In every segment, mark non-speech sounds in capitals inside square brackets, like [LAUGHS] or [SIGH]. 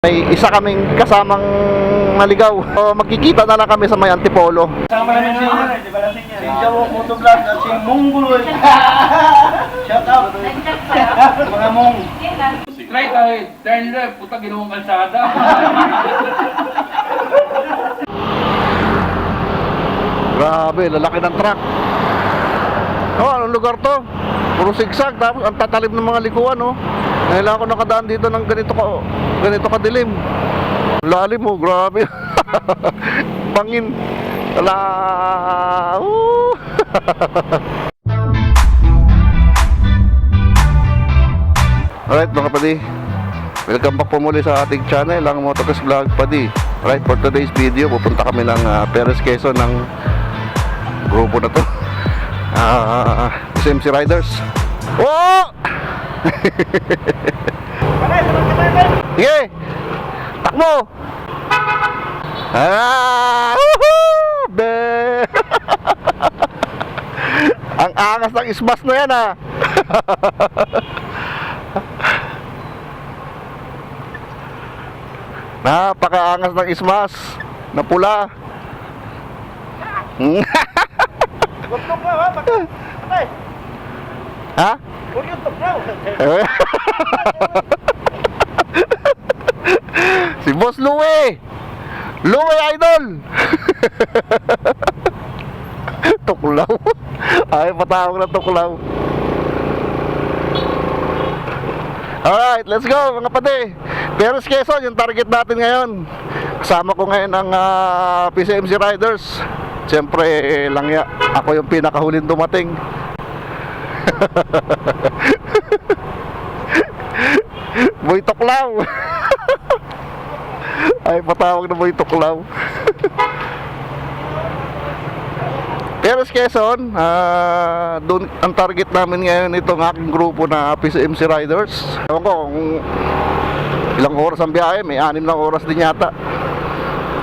May isa kaming kasamang naligaw. O, magkikita na lang kami sa may Antipolo. Sama namin si, si Jawo Motovlog at si Mongguloy. [LAUGHS] Shout out. Mga Mong. Right ahead, turn left, puta ginawang kalsada. [LAUGHS] Grabe, lalaki ng truck. Oh, anong lugar to? Puro sigsag, tapos ang tatalim ng mga likuan, oh. Ngayon ako nakadaan dito ng ganito ka, oh. ganito kadilim. Lalim mo, grabe. [LAUGHS] Bangin. Wala. Uh. [LAUGHS] Alright mga padi Welcome back po muli sa ating channel Ang Motocross Vlog Padi Alright for today's video Pupunta kami ng uh, Perez Quezon ng Grupo na to [LAUGHS] Ah, SMC Riders Oh! Sige Takbo Ah! Woohoo! Be! [LAUGHS] Ang angas ng ismas na yan ah [LAUGHS] Napakaangas ng ismas na pula. [LAUGHS] Huwag to pa, ha? Patay. ha? Huwag yung to pa. [LAUGHS] si Boss Louie! Louie Idol! [LAUGHS] tuklaw. Ay, patawag na tuklaw. Alright, let's go mga pati. Pero Quezon, yung target natin ngayon. Kasama ko ngayon ang ah, PCMC Riders. Siyempre, eh, langya. Ako yung pinakahuling dumating. [LAUGHS] Tuklaw. [LAUGHS] Ay, patawag na Boy Tuklaw. [LAUGHS] Pero sa Quezon, ah, doon ang target namin ngayon itong aking grupo na PCMC Riders. Ewan ko kung ilang oras ang biyahe, may anim na oras din yata.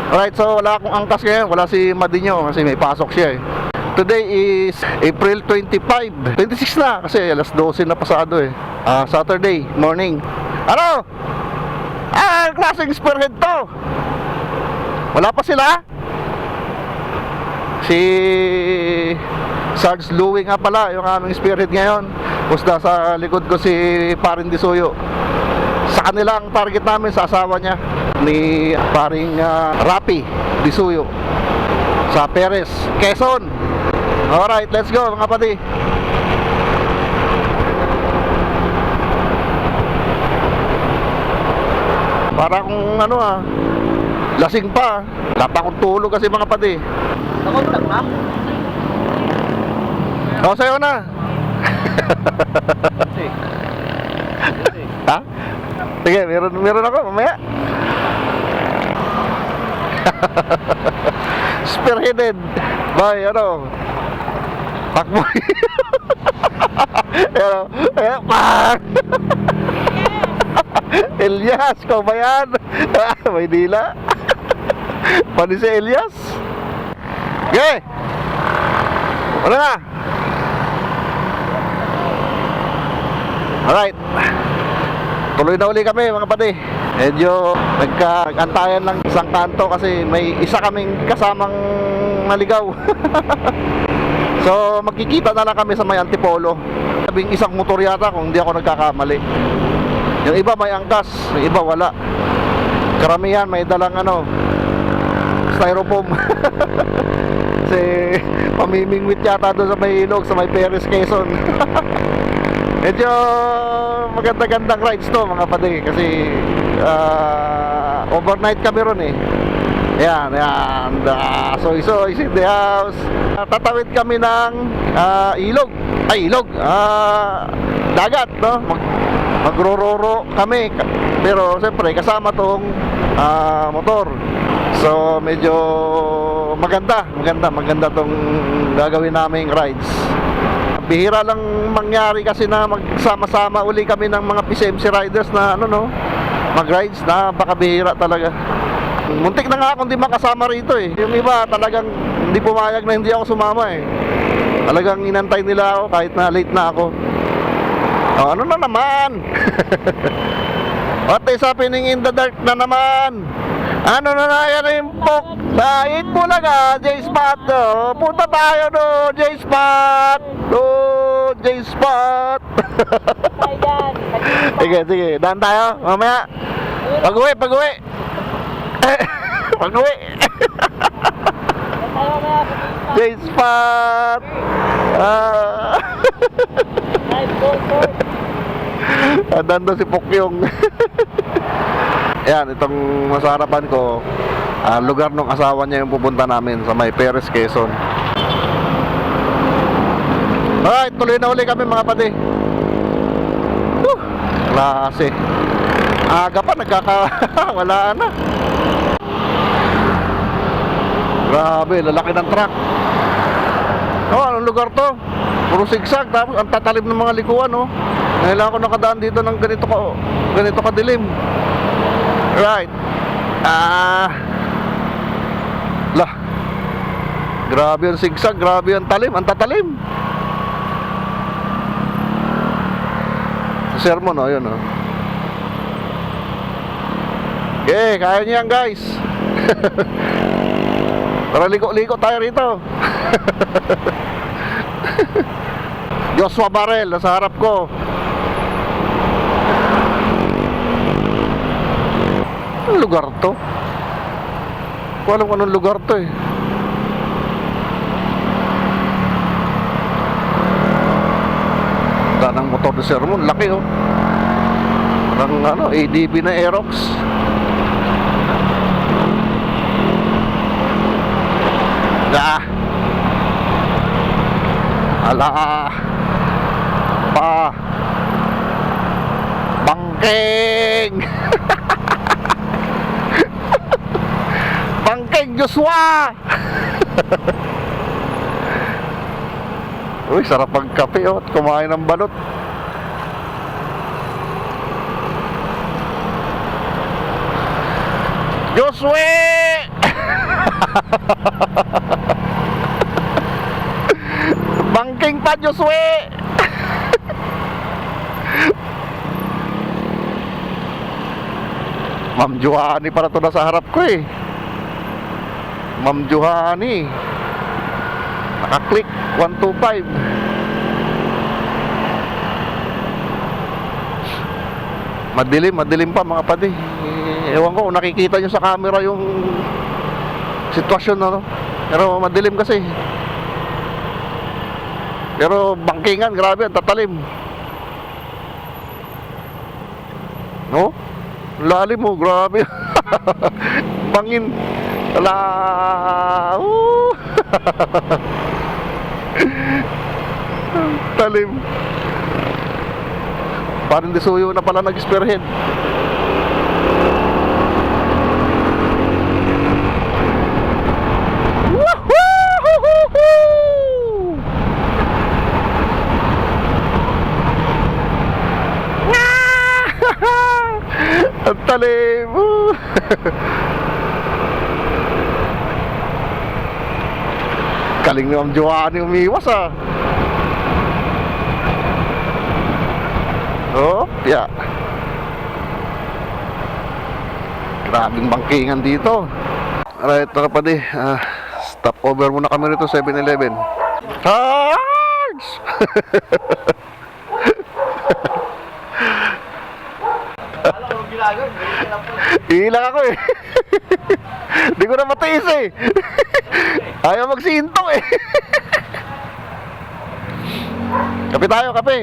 Alright, so wala akong angkas ngayon, wala si Madinyo kasi may pasok siya eh. Today is April 25, 26 na kasi alas 12 na pasado eh. Ah, Saturday morning. Ano? Ah, klaseng spearhead to. Wala pa sila? Si Sarge Louie nga pala, yung aming spirit ngayon. Tapos nasa likod ko si Parin Disuyo. Sa kanila ang target namin sa asawa niya ni paring uh, Rapi Disuyo sa Perez, Quezon. Alright, let's go mga pati. Para kung ano ah, lasing pa. Wala pa akong tulog kasi mga pati. Ako, takma. O, sa'yo na. ha? Sige, meron, meron ako mamaya. [LAUGHS] Spearheaded by ano? Pakboy. [LAUGHS] ano? Eh, pak! [LAUGHS] [LAUGHS] Elias, ko ba? May dila. Pani si Elias. Okay. Wala na. Alright. Tuloy na uli kami mga pati. Medyo nagka-antayan lang isang kanto kasi may isa kaming kasamang naligaw. [LAUGHS] so magkikita na lang kami sa may Antipolo. Sabing isang motor yata kung hindi ako nagkakamali. Yung iba may angkas, yung iba wala. Karamihan may dalang ano, styrofoam. [LAUGHS] Kasi pamimingwit yata doon sa may ilog, sa may Perez Quezon. [LAUGHS] Medyo maganda-gandang rides to mga pati kasi ah, overnight kami ron eh. Ayan, ayan. Uh, soy soy in the house. Ah, tatawid kami ng ah, ilog. Ay, ilog. Ah, dagat, no? Mag magrororo kami. Pero siyempre kasama tong ah, motor. So medyo maganda, maganda, maganda tong gagawin naming rides. Bihira lang mangyari kasi na magsama-sama uli kami ng mga PCMC riders na ano no, mag-rides na baka bihira talaga. Muntik na nga akong di makasama rito eh. Yung iba talagang hindi pumayag na hindi ako sumama eh. Talagang inantay nila ako kahit na late na ako. Oh, ano na naman? [LAUGHS] What is happening in the dark na naman? Ano na na yan yung pok? Sa Itbulaga, J-Spot. Oh, punta tayo doon, J-Spot. Doon, J-Spot. [LAUGHS] sige, sige. Daan tayo, mamaya. Pag-uwi, pag-uwi. [LAUGHS] pag-uwi. J-Spot. Ah. Andan doon si Pokyong. Ayan, itong nasa harapan ko, ah, lugar ng asawa niya yung pupunta namin sa may Perez, Quezon. Alright, tuloy na uli kami mga pati. Whew, klase. Aga pa, nagkaka... [LAUGHS] Wala na. Grabe, lalaki ng truck. Oh, anong lugar to? Puro sigsag, tapos ang tatalim ng mga likuan, oh. Kailangan ko nakadaan dito ng ganito ka, ganito kadilim. Right. Ah. Lah. Grabe yung sigsag, grabe yung talim, ang tatalim. Sermon, oh, yun, oh. Okay, kaya niyo yan, guys. [LAUGHS] Tara, liko-liko tayo rito. [LAUGHS] [LAUGHS] Joshua Barrel, nasa harap ko. Anong lugar to? Ko alam kung anong lugar to eh. Ganda ng motor ni Sermon, laki oh. Parang ano, ADB na Aerox. Ah. Ala. Pa. Bangkeng. [LAUGHS] Bangkeng Joshua. [LAUGHS] Uy, sarap pagkape oh, at kumain ng balot. Josue! [LAUGHS] Bangking pa, Josue! Ma'am Johanny para to nasa harap ko eh. Ma'am Johanny. Naka-click 125. Madilim, madilim pa mga pati. Ewan ko nakikita nyo sa camera yung sitwasyon ano. Pero madilim kasi. Pero bangkingan, grabe, ang tatalim. No? Lalim mo, grabe. [LAUGHS] Bangin. Ala. Uh. [LAUGHS] Talim. Parang di suyo na pala nag-spearhead. Ang talim. Kaling ng Joanne umiwas ah. Oh, ya. Grabing bangkingan dito. Alright, mga kapatid. ah, stop over muna kami rito 7-Eleven. Charge! [LAUGHS] Ilang ako eh. Di ko na matiis eh. Ayaw magsinto eh. kape tayo, kape.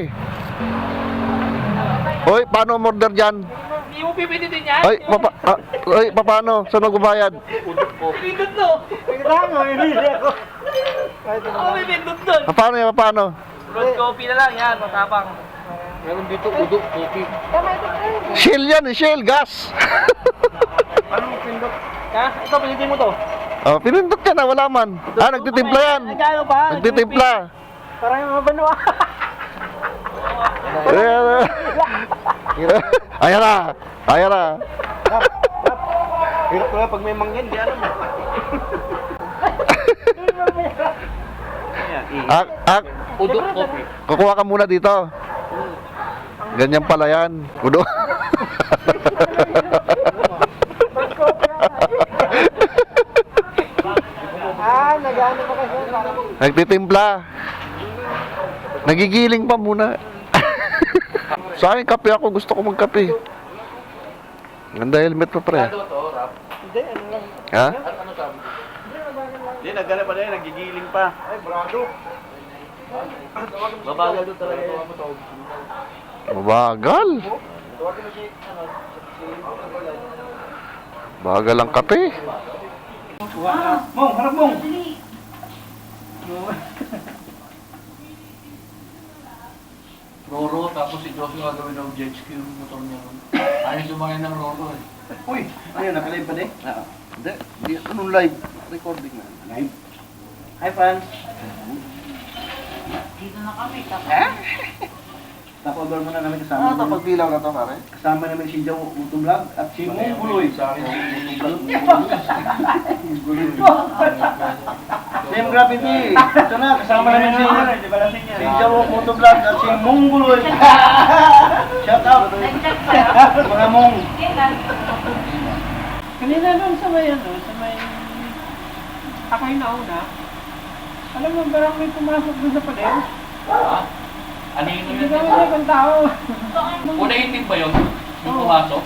Hoy, paano umorder dyan? Hindi mo pipilitin yan? Ay, papa, ah, ay, paano? Saan magbabayad? Pindot to! Tama, hindi ako. Ako may pindot doon! Ah, paano yan, paano? Road coffee na lang yan, matapang. Meron dito, udo, coffee. Shell yan, eh, shell, gas. Anong pindot? Ha? Ito, pilitin mo to. oh, pinindot ka na, wala man. Ah, nagtitimpla yan. Nagkano pa? Nagtitimpla. Parang yung mga banwa. [LAUGHS] Ayan na. [LAUGHS] Ayan na. Ayan na. Hirap ko na pag may mangyan, di alam. [LAUGHS] Ah, ah, Udo, coffee. kukuha ka muna dito. Ganyan pala yan. Udo. Ah, nag-ano pa kasi Nagtitimpla. Nagigiling pa muna. Sa akin, kape ako. Gusto ko magkape. Ganda helmet mo, pre. Hindi, ano lang. Ha? Hindi, nagana pa rin, nagigiling pa. Ay, brado. Babagal doon talaga yan. Mabagal. Bagal ang kape. Mong, harap mong. Roro, tapos si Joshua gagawin ng jet ski yung motor niya. Ayaw sumakay ng Roro eh. Uy, ano yun, nakalive pa din? Oo. Hindi. Di, anong live? Recording na. Live. Hi, fans. Dito na kami. Tapos, Tapover muna namin kasama. Ano ito? Pagbilaw na to, pare? Kasama namin si Joe Mutublog at si Mong Buloy. Sa akin si. [LAUGHS] Same gravity. Ito na, kasama namin si, si Joe Mutublog at si Mong Buloy. [LAUGHS] Shout out. Mga Mong. Kanina doon sa may ano, sa may... Ako yung nauna. Alam mo, parang may pumasok doon sa pader. Ano yun Hindi kami na ibang tao. Una itim ba yun? Yung pumasok?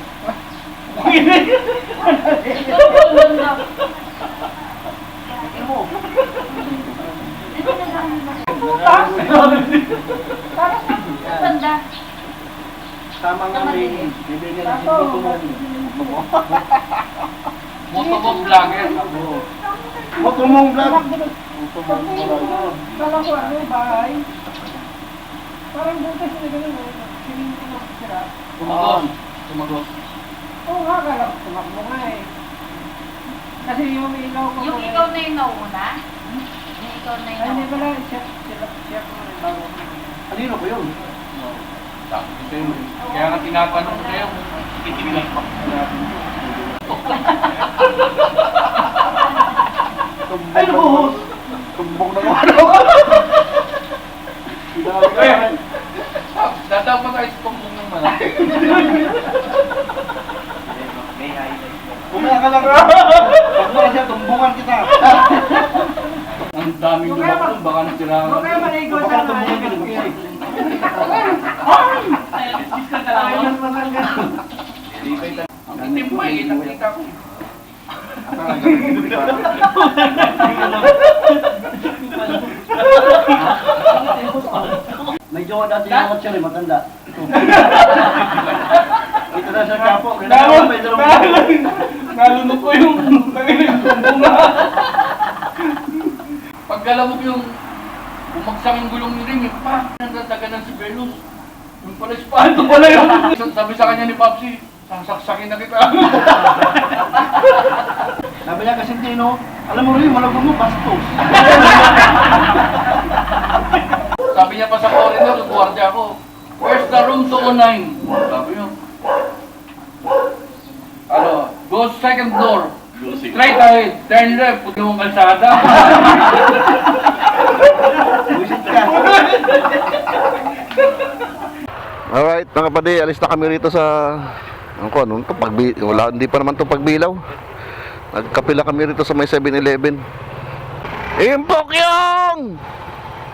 Banda. Tama nga may bibigyan ng si Mutumong. Motobot vlogger. Mutumong vlog. Kala ko ano, bahay. Parang butas na gano'n. Siling ko na sira. Tumagos. Tumagos. Oo nga, kala ko tumakbo nga eh. Kasi yung ilaw ko... Yung ikaw na yung nauna? Yung ikaw na yung hindi nauna? pala. Siya, sila, siya ko na bago. Kanino ba yun? Ito yun. Kaya nga tinatanong ko sa'yo titigilan pa. Ay, nabuhos! Tumbong na ano. [LAUGHS] Eh! Dadaw pa tayo sa tumbong ng malaki. Kumaya ka lang. Pag mo siya, tumbungan kita. Ang daming lumakon, baka nasiraan. Huwag kayo maligo Baka sa tumbungan ka mga. ng Ayun, maganda. Ang itim mo eh, nakita ko. May jowa dati yung [LAUGHS] siya rin, matanda. Ito na sa kapo. Nalun, may dalawang nalunod ko yung [LAUGHS] tumbong na. Pagkala mo yung bumagsak yung gulong ni Ring, pa, nandadagan ng si Venus. Yung pala espaldo pala yun. Sabi sa kanya ni Papsi, sasaksakin na kita. [LAUGHS] Sabi niya kasi Tino, alam mo rin, malagong mo, bastos. Sabi niya pa sa corridor, yung gwardiya ko, Where's the room 209? Sabi niya. Ano, go second door. Straight ahead, turn left, puti mong kalsada. Alright, mga kapatid, alis na kami rito sa... Ano ko, ano to? Pagbi... Wala, hindi pa naman to pagbilaw. Nagkapila kami rito sa may 7-Eleven. Impok yung!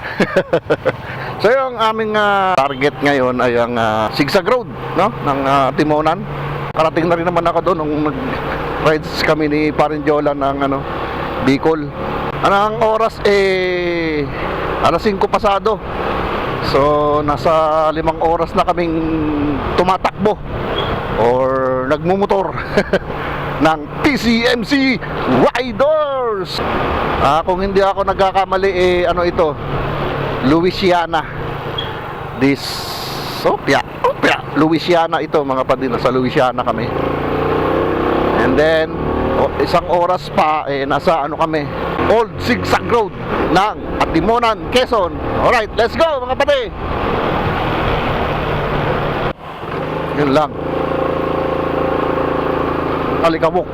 [LAUGHS] so yung aming ah, target ngayon ay ang ah, Sigsag Road, no? Ng ah, Timonan. Karating na rin naman ako doon nung nag-rides kami ni Parinjola ng ano, Bicol. Ano ang oras eh alas 5 pasado. So, nasa limang oras na kaming tumatakbo or nagmumotor [LAUGHS] ng TCMC Riders. Ah, kung hindi ako nagkakamali, eh, ano ito? Louisiana. This, Opia. Opia. Louisiana ito, mga padin. Sa Louisiana kami. And then, isang oras pa, eh, nasa ano kami, Old Zigzag Road ng Atimonan, Quezon. Alright, let's go mga pati! Yun lang. Alikabok.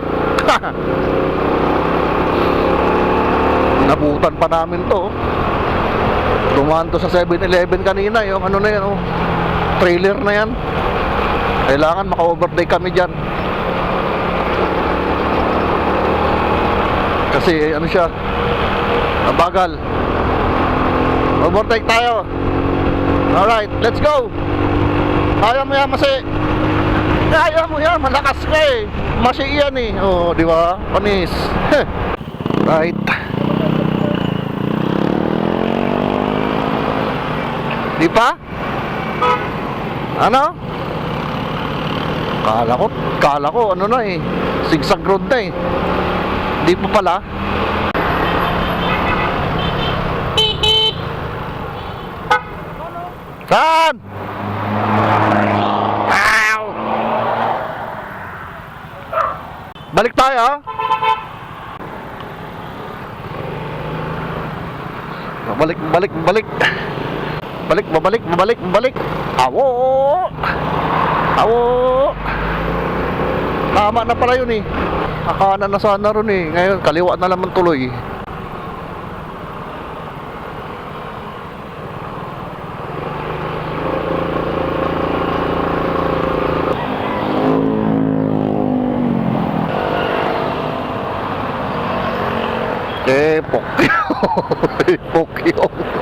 [LAUGHS] Nabutan pa namin to. Dumaan to sa 7-Eleven kanina, yung ano na yan, oh. trailer na yan. Kailangan maka-overtake kami dyan. Kasi ano siya, mabagal. Overtake tayo. Alright, let's go. Kaya mo yan, Masi. Kaya mo yan, malakas ka eh. Masi yan eh. Oo, di ba? Panis. [LAUGHS] right. Di pa? Ano? Kala ko, kala ko ano na eh. Sigsag road na eh. Di pa pala. Saan? Ow! Balik tayo ah. Balik, balik, balik. [LAUGHS] Balik, babalik, babalik, babalik. Awo! Awo! Tama na pala yun eh. Akala na sana ron eh. Ngayon, kaliwa na naman tuloy. Eh, Pokyo. [LAUGHS] Pokyo.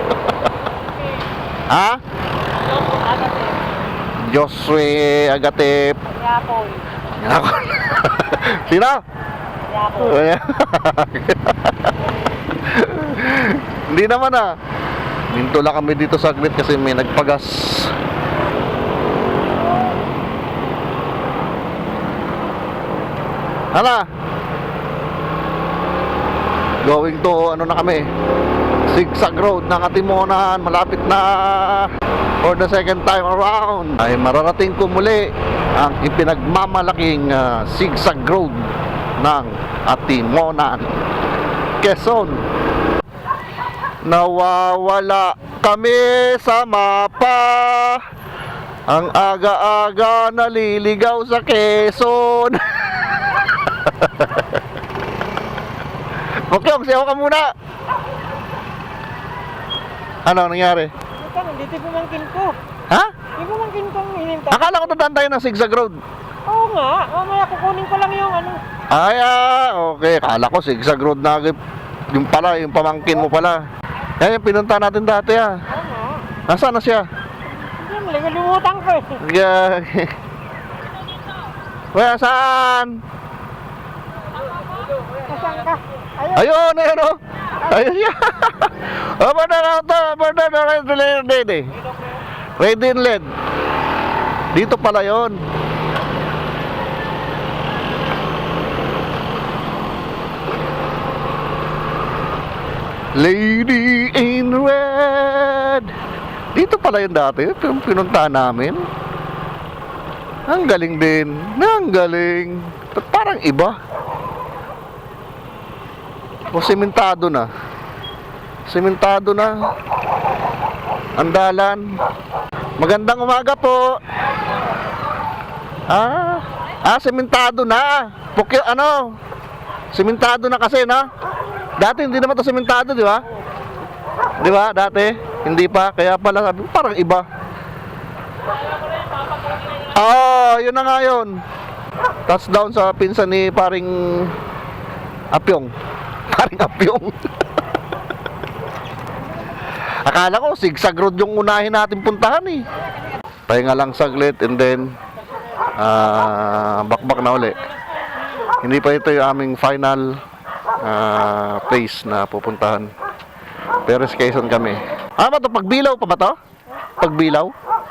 Ha? Josue Agatep. Yapon. Ako. [LAUGHS] Sino? Yapon. [LAUGHS] Hindi naman ah. Minto lang kami dito saglit kasi may nagpagas. Hala. Going to ano na kami. Zigzag Road ng Atimonan. Malapit na for the second time around ay mararating ko muli ang ipinagmamalaking ah, Zigzag Road ng Atimonan. Quezon. Nawawala kami sa mapa. Ang aga-aga naliligaw sa Quezon. [LAUGHS] Mukyong, siyaw ka muna. Ano nangyari? Ito, nandito yung pumangkin ko. Ha? Yung pumangkin kong hinintay. Akala ko dadaan tayo ng zigzag road. Oo nga, mamaya kukunin ko lang yung ano. Ay, ah, okay. Akala ko zigzag road na agad. Yung pala, yung pamangkin mo pala. Yan yung pinunta natin dati ah. Oo nga. Nasaan na siya? Hindi, nalimutan ko eh. Yeah. Wala [LAUGHS] saan? Nasaan ka? Ayun. Ayun, ayun oh. Ayun siya. [LAUGHS] Oh, banda na ito. Banda na ready, ready. And led. Dito pala yon. Lady in red. Dito pala yun dati. Yung pinunta namin. Ang galing din. Ang galing. Parang iba. O sementado na. Sementado na. Andalan. Magandang umaga po. Ah, ah sementado na. Pukyo ano? Sementado na kasi, na? Dati hindi naman to sementado, di ba? Di ba? Dati hindi pa kaya pala sabi parang iba. Oo, yun na nga yun. Touchdown sa pinsan ni paring Apyong. Paring Apyong. Akala ko zigzag road yung unahin natin puntahan eh. Pahinga lang saglit and then ah bakbak na uli. Hindi pa ito yung aming final ah, place na pupuntahan. Pero sa kami. Ah, ba to? Pagbilaw pa ba to? Pagbilaw?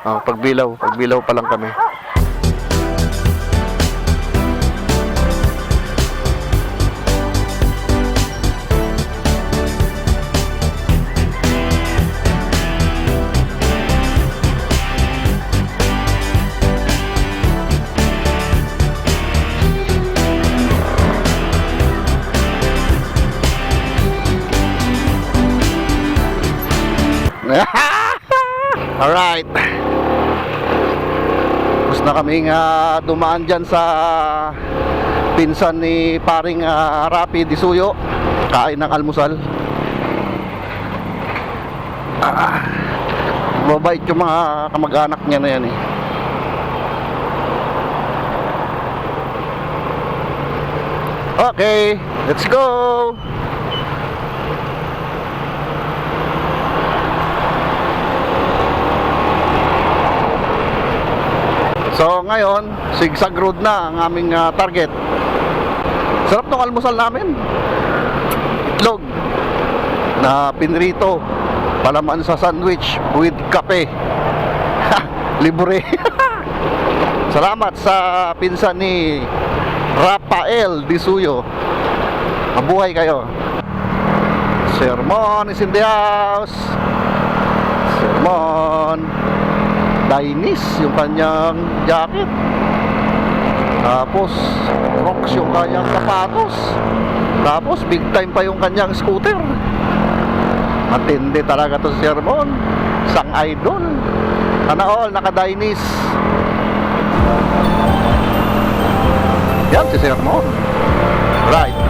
Oh, pagbilaw. Pagbilaw pa lang kami. Alright. Gusto na kaming uh, dumaan dyan sa pinsan ni paring uh, Rapi Disuyo. Kain ng almusal. Ah, mabait yung mga kamag-anak niya na yan eh. Okay, let's go! Ngayon, zigzag road na ang aming ah, target. Sarap tong almusal namin. Itlog na pinrito, palaman sa sandwich with kape. Libre. [LAUGHS] Salamat sa pinsan ni Rafael Disuyo. Mabuhay kayo. Sermon is in the house. Sermon. Dainis yung kanyang jacket. Tapos, rocks yung kanyang sapatos. Tapos, big time pa yung kanyang scooter. Matindi talaga to si Sermon. Isang idol. Sana all, naka-Dainis. Yan si Sermon. Right.